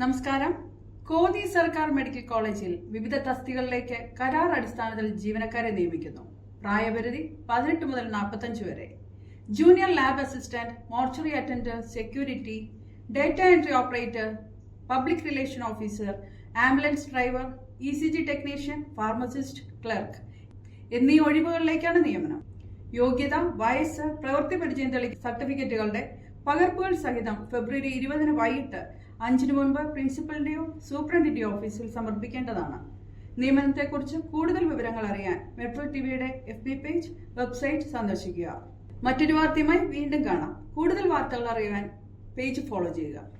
നമസ്കാരം. കോന്നി സർക്കാർ മെഡിക്കൽ കോളേജിൽ വിവിധ തസ്തികളിലേക്ക് കരാർ അടിസ്ഥാനത്തിൽ ജീവനക്കാരെ നിയമിക്കുന്നു. പ്രായപരിധി പതിനെട്ട് മുതൽ നാൽപ്പത്തഞ്ച് വരെ. Junior lab assistant mortuary attender security data entry operator public relation officer ambulance driver E C G technician pharmacist clerk എന്നീ ഒഴിവുകളിലേക്കാണ് നിയമനം. യോഗ്യത വയസ്സ് പ്രവൃത്തി പരിചയം തെളിയിക്കുന്ന സർട്ടിഫിക്കറ്റുകളുടെ പകർപ്പുകൾ സഹിതം ഫെബ്രുവരി ഇരുപതിന് വൈകിട്ട് അഞ്ചിനു മുൻപ് പ്രിൻസിപ്പലിന്റെയോ സൂപ്രണ്ടിന്റെയോ ഓഫീസിൽ സമർപ്പിക്കേണ്ടതാണ്. നിയമനത്തെക്കുറിച്ച് കൂടുതൽ വിവരങ്ങൾ അറിയാൻ മെട്രോ ടിവിയുടെ എഫ് ബി പേജ് വെബ്സൈറ്റ് സന്ദർശിക്കുക. മറ്റൊരു വാർത്തയുമായി വീണ്ടും കാണാം. കൂടുതൽ വാർത്തകൾ അറിയാൻ പേജ് ഫോളോ ചെയ്യുക.